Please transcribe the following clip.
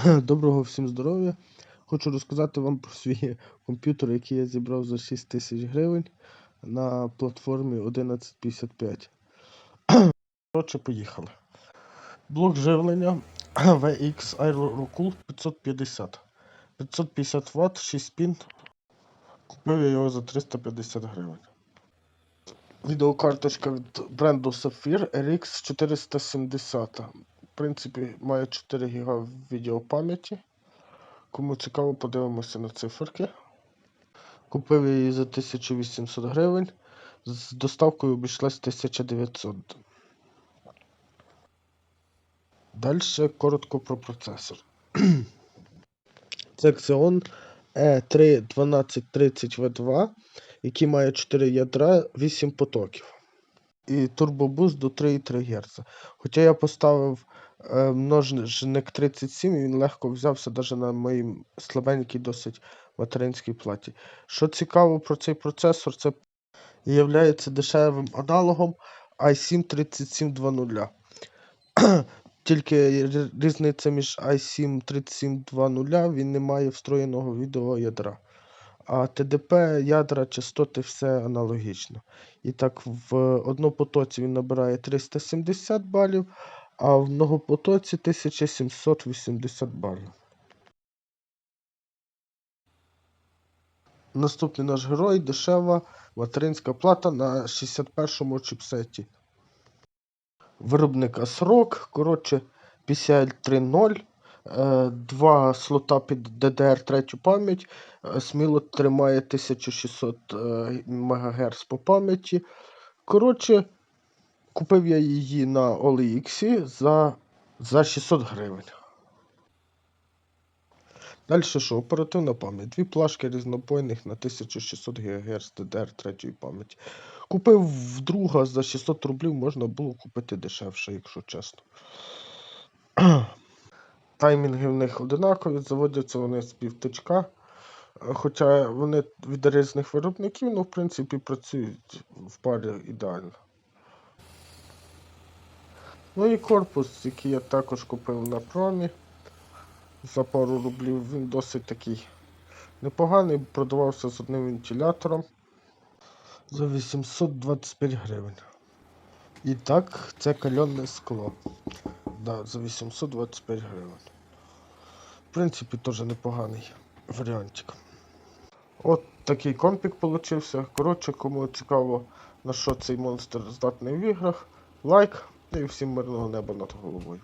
Доброго всім здоров'я. Хочу розказати вам про свій комп'ютер, який я зібрав за 6 тисяч гривень на платформі 1155. Коротше, поїхали. Блок живлення VX Aerocool 550. 550 Вт, 6 пін. Купив я його за 350 гривень. Відеокарточка від бренду Sapphire RX 470. Принципі, має 4 ГБ відеопам'яті. Кому цікаво, подивимося на циферки. Купив її за 1800 гривень. З доставкою обійшлась 1900. Далі коротко про процесор. Це Xeon E3-1230V2, який має 4 ядра, 8 потоків. І турбобуст до 3,3 Гц. Хоча я поставив множник 37, і він легко взявся навіть на моїй слабенькій досить материнській платі. Що цікаво про цей процесор, це є дешевим аналогом i7-3720. Тільки різниця між i7-3720, він не має встроєного відеоядра. А TDP, ядра, частоти, все аналогічно. І так, в однопотоці він набирає 370 балів, а в многопотоці 1780 балів. Наступний наш герой дешева материнська плата на 61-му чіпсеті. Виробника срок, коротше, PCL 3.0, е, два слота під DDR3 пам'ять, е, сміло тримає 1600 е, МГц по пам'яті. Коротше, купив я її на OLX за, за 600 гривень. Далі що? Оперативна пам'ять. Дві плашки різнобойних на 1600 ГГц DDR3 пам'яті. Купив в за 600 рублів, можна було купити дешевше, якщо чесно. Таймінги в них одинакові, заводяться вони з півтичка. Хоча вони від різних виробників, ну, в принципі, працюють в парі ідеально. Ну і корпус, який я також купив на промі за пару рублів, він досить такий непоганий, продавався з одним вентилятором за 825 гривень. І так, це кальонне скло. Да, за 825 гривень. В принципі, теж непоганий варіантик. От такий компік получився. Коротше, кому цікаво, на що цей монстр здатний в іграх, лайк і всім мирного неба над головою.